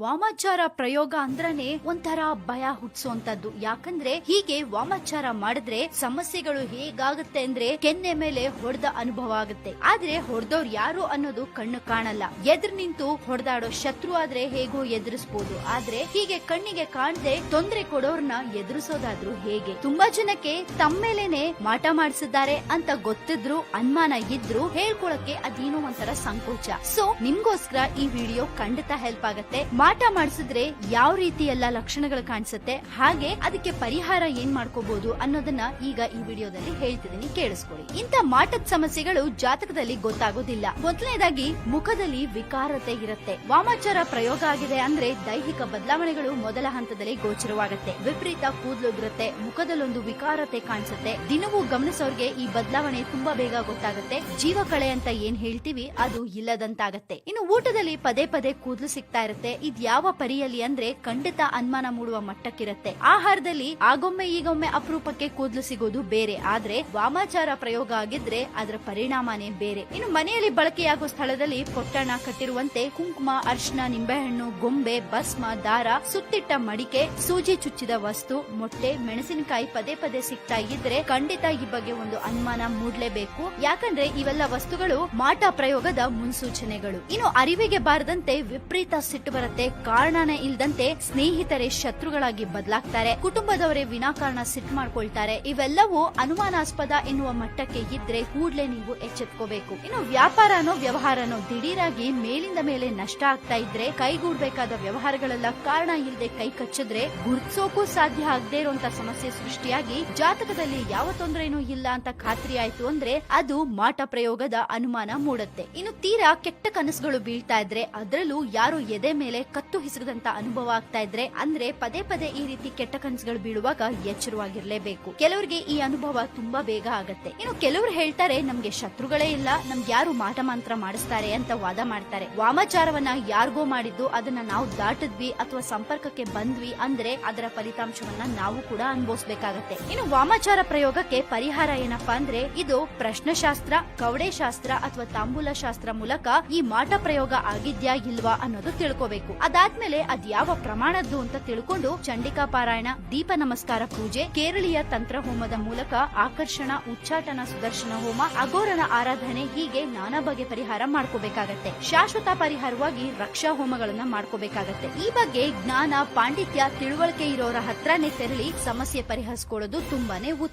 ವಾಮಾಚಾರ ಪ್ರಯೋಗ ಅಂದ್ರನೆ ಒಂಥರ ಭಯ ಹುಟ್ಟಿಸುವಂತದ್ದು ಯಾಕಂದ್ರೆ ಹೀಗೆ ವಾಮಾಚಾರ ಮಾಡಿದ್ರೆ ಸಮಸ್ಯೆಗಳು ಹೇಗಾಗುತ್ತೆ ಅಂದ್ರೆ ಕೆನ್ನೆ ಮೇಲೆ ಹೊಡೆದ ಅನುಭವ ಆಗುತ್ತೆ. ಆದ್ರೆ ಹೊಡೆದವ್ರು ಯಾರು ಅನ್ನೋದು ಕಣ್ಣು ಕಾಣಲ್ಲ. ಎದುರು ನಿಂತು ಹೊಡೆದಾಡೋ ಶತ್ರು ಆದ್ರೆ ಹೇಗೋ ಎದುರಿಸಬಹುದು ಆದ್ರೆ ಹೀಗೆ ಕಣ್ಣಿಗೆ ಕಾಣದೆ ತೊಂದರೆ ಕೊಡೋರ್ನ ಎದುರಿಸೋದಾದ್ರೂ ಹೇಗೆ? ತುಂಬಾ ಜನಕ್ಕೆ ತಮ್ಮೇಲೆನೆ ಮಾಟ ಮಾಡಿಸಿದ್ದಾರೆ ಅಂತ ಗೊತ್ತಿದ್ರು, ಅನುಮಾನ ಇದ್ರು ಹೇಳ್ಕೊಳಕ್ಕೆ ಅದೇನೋ ಒಂಥರ ಸಂಕೋಚ. ಸೊ ನಿಮ್ಗೋಸ್ಕರ ಈ ವಿಡಿಯೋ ಖಂಡಿತ ಹೆಲ್ಪ್ ಆಗತ್ತೆ. ಮಾಟ ಮಾಡಿಸಿದ್ರೆ ಯಾವ ರೀತಿ ಎಲ್ಲ ಲಕ್ಷಣಗಳು ಕಾಣಿಸುತ್ತೆ, ಹಾಗೆ ಅದಕ್ಕೆ ಪರಿಹಾರ ಏನ್ ಮಾಡ್ಕೋಬಹುದು ಅನ್ನೋದನ್ನ ಈಗ ಈ ವಿಡಿಯೋದಲ್ಲಿ ಹೇಳ್ತಿದ್ದೀನಿ, ಕೇಳಿಸ್ಕೊಳ್ಳಿ. ಇಂತ ಮಾಟದ ಸಮಸ್ಯೆಗಳು ಜಾತಕದಲ್ಲಿ ಗೊತ್ತಾಗೋದಿಲ್ಲ. ಮೊದಲನೇದಾಗಿ, ಮುಖದಲ್ಲಿ ವಿಕಾರತೆ ಇರುತ್ತೆ. ವಾಮಾಚಾರ ಪ್ರಯೋಗ ಆಗಿದೆ ಅಂದ್ರೆ ದೈಹಿಕ ಬದಲಾವಣೆಗಳು ಮೊದಲ ಹಂತದಲ್ಲಿ ಗೋಚರವಾಗುತ್ತೆ. ವಿಪರೀತ ಕೂದಲು ಇರುತ್ತೆ ಮುಖದಲ್ಲೊಂದು ವಿಕಾರತೆ ಕಾಣಿಸುತ್ತೆ. ದಿನವೂ ಗಮನಿಸೋರ್ಗೆ ಈ ಬದಲಾವಣೆ ತುಂಬಾ ಬೇಗ ಗೊತ್ತಾಗುತ್ತೆ. ಜೀವಕಳೆ ಅಂತ ಏನ್ ಹೇಳ್ತೀವಿ, ಅದು ಇಲ್ಲದಂತಾಗತ್ತೆ. ಇನ್ನು ಊಟದಲ್ಲಿ ಪದೇ ಪದೇ ಕೂದಲು ಸಿಗ್ತಾ ಇರುತ್ತೆ. ಇದ್ ಯಾವ ಪರಿಯಲ್ಲಿ ಅಂದ್ರೆ ಖಂಡಿತ ಅನುಮಾನ ಮೂಡುವ ಮಟ್ಟಕ್ಕಿರುತ್ತೆ. ಆಹಾರದಲ್ಲಿ ಆಗೊಮ್ಮೆ ಈಗೊಮ್ಮೆ ಅಪರೂಪಕ್ಕೆ ಕೂದಲು ಸಿಗೋದು ಬೇರೆ. ಆದ್ರೆ ವಾಮಾಚಾರ ಪ್ರಯೋಗ ಆಗಿದ್ರೆ ಅದರ ಪರಿಣಾಮನೇ ಬೇರೆ. ಇನ್ನು ಮನೆಯಲ್ಲಿ ಬಳಕೆಯಾಗುವ ಸ್ಥಳದಲ್ಲಿ ಪೊಟ್ಟಣ ಕಟ್ಟಿರುವಂತೆ ಕುಂಕುಮ ಅರ್ಶನ ನಿಂಬೆಹಣ್ಣು, ಗೊಂಬೆ, ಭಸ್ಮ, ದಾರ, ಸುತ್ತಿಟ್ಟ ಮಡಿಕೆ, ಸೂಜಿ ಚುಚ್ಚಿದ ವಸ್ತು, ಮೊಟ್ಟೆ, ಮೆಣಸಿನಕಾಯಿ ಪದೇ ಪದೇ ಸಿಗ್ತಾ ಇದ್ರೆ ಖಂಡಿತ ಈ ಬಗ್ಗೆ ಒಂದು ಅನುಮಾನ ಮೂಡ್ಲೇಬೇಕು. ಯಾಕಂದ್ರೆ ಇವೆಲ್ಲ ವಸ್ತುಗಳು ಮಾಟ ಪ್ರಯೋಗದ ಮುನ್ಸೂಚನೆಗಳು. ಇನ್ನು ಅರಿವಿಗೆ ಬಾರದಂತೆ ವಿಪರೀತ ಸಿಟ್ಟು ಬರುತ್ತೆ ಕಾರಣನೇ ಇಲ್ದಂತೆ ಸ್ನೇಹಿತರೇ ಶತ್ರುಗಳಾಗಿ ಬದಲಾಗ್ತಾರೆ. ಕುಟುಂಬದವರೇ ವಿನಾಕಾರಣ ಸಿಟ್ಟು ಮಾಡ್ಕೊಳ್ತಾರೆ. ಇವೆಲ್ಲವೂ ಅನುಮಾನಾಸ್ಪದ ಎನ್ನುವ ಮಟ್ಟಕ್ಕೆ ಇದ್ರೆ ಕೂಡ್ಲೆ ನೀವು ಎಚ್ಚೆತ್ಕೋಬೇಕು. ಇನ್ನು ವ್ಯಾಪಾರನೋ ವ್ಯವಹಾರನೋ ದಿಢೀರಾಗಿ ಮೇಲಿಂದ ಮೇಲೆ ನಷ್ಟ ಆಗ್ತಾ ಇದ್ರೆ, ಕೈಗೂಡ್ಬೇಕಾದ ವ್ಯವಹಾರಗಳೆಲ್ಲ ಕಾರಣ ಇಲ್ಲದೆ ಕೈ ಕಚ್ಚಿದ್ರೆ ಗುರ್ತಿಸೋಕು ಸಾಧ್ಯ ಆಗದೆ ಇರುವಂತ ಸಮಸ್ಯೆ ಸೃಷ್ಟಿಯಾಗಿ ಜಾತಕದಲ್ಲಿ ಯಾವ ತೊಂದರೆನೂ ಇಲ್ಲ ಅಂತ ಖಾತ್ರಿ ಆಯ್ತು ಅಂದ್ರೆ ಅದು ಮಾಟ ಪ್ರಯೋಗದ ಅನುಮಾನ ಮೂಡುತ್ತೆ. ಇನ್ನು ತೀರಾ ಕೆಟ್ಟ ಕನಸುಗಳು ಬೀಳ್ತಾ ಇದ್ರೆ ಅದರಲ್ಲೂ ಯಾರು ಎದೆ ಮೇಲೆ ಕತ್ತು ಹಿಸಿದಂತ ಅನುಭವ ಆಗ್ತಾ ಇದ್ರೆ, ಅಂದ್ರೆ ಪದೇ ಪದೇ ಈ ರೀತಿ ಕೆಟ್ಟ ಕನಸುಗಳು ಬೀಳುವಾಗ ಎಚ್ಚರವಾಗಿರ್ಲೇಬೇಕು. ಕೆಲವರಿಗೆ ಈ ಅನುಭವ ತುಂಬಾ ಬೇಗ ಆಗತ್ತೆ. ಇನ್ನು ಕೆಲವರು ಹೇಳ್ತಾರೆ, ನಮ್ಗೆ ಶತ್ರುಗಳೇ ಇಲ್ಲ, ನಮ್ಗೆ ಯಾರು ಮಾಟ ಮಾಂತ್ರ ಮಾಡಿಸ್ತಾರೆ ಅಂತ ವಾದ ಮಾಡ್ತಾರೆ. ವಾಮಾಚಾರವನ್ನ ಯಾರಿಗೋ ಮಾಡಿದ್ದು, ಅದನ್ನ ನಾವು ದಾಟಿದ್ವಿ ಅಥವಾ ಸಂಪರ್ಕಕ್ಕೆ ಬಂದ್ವಿ ಅಂದ್ರೆ ಅದರ ಫಲಿತಾಂಶವನ್ನ ನಾವು ಕೂಡ ಅನುಭವಿಸಬೇಕಾಗತ್ತೆ. ಇನ್ನು ವಾಮಾಚಾರ ಪ್ರಯೋಗಕ್ಕೆ ಪರಿಹಾರ ಏನಪ್ಪಾ ಅಂದ್ರೆ, ಇದು ಪ್ರಶ್ನಶಾಸ್ತ್ರ ಕವಡೆ ಶಾಸ್ತ್ರ ಅಥವಾ ತಾಂಬೂಲ ಶಾಸ್ತ್ರ ಮೂಲಕ ಈ ಮಾಟ ಪ್ರಯೋಗ ಆಗಿದ್ಯಾ ಇಲ್ವಾ ಅನ್ನೋದು ತಿಳ್ಕೋಬೇಕು. ಅದಾದ್ಮೇಲೆ ಅದ್ ಯಾವ ಪ್ರಮಾಣದ್ದು ಅಂತ ತಿಳ್ಕೊಂಡು ಚಂಡಿಕಾ ಪಾರಾಯಣ, ದೀಪ ನಮಸ್ಕಾರ ಪೂಜೆ, ಕೇರಳೀಯ ತಂತ್ರ ಹೋಮದ ಮೂಲಕ ಆಕರ್ಷಣ, ಉಚ್ಚಾಟನ ಸುದರ್ಶನ ಹೋಮ ಅಗೋರನ ಆರಾಧನೆ ಹೀಗೆ ನಾನಾ ಬಗೆ ಪರಿಹಾರ ಮಾಡ್ಕೋಬೇಕಾಗತ್ತೆ. ಶಾಶ್ವತ ಪರಿಹಾರವಾಗಿ ರಕ್ಷಾ ಹೋಮಗಳನ್ನ ಮಾಡ್ಕೋಬೇಕಾಗತ್ತೆ. ಈ ಬಗ್ಗೆ ಜ್ಞಾನ, ಪಾಂಡಿತ್ಯ, ತಿಳುವಳಿಕೆ ಇರೋರ ಹತ್ರನೇ ತೆರಳಿ ಸಮಸ್ಯೆ ಪರಿಹರಿಸ್ಕೊಳ್ಳೋದು ತುಂಬಾನೇ ಉತ್ತಮ.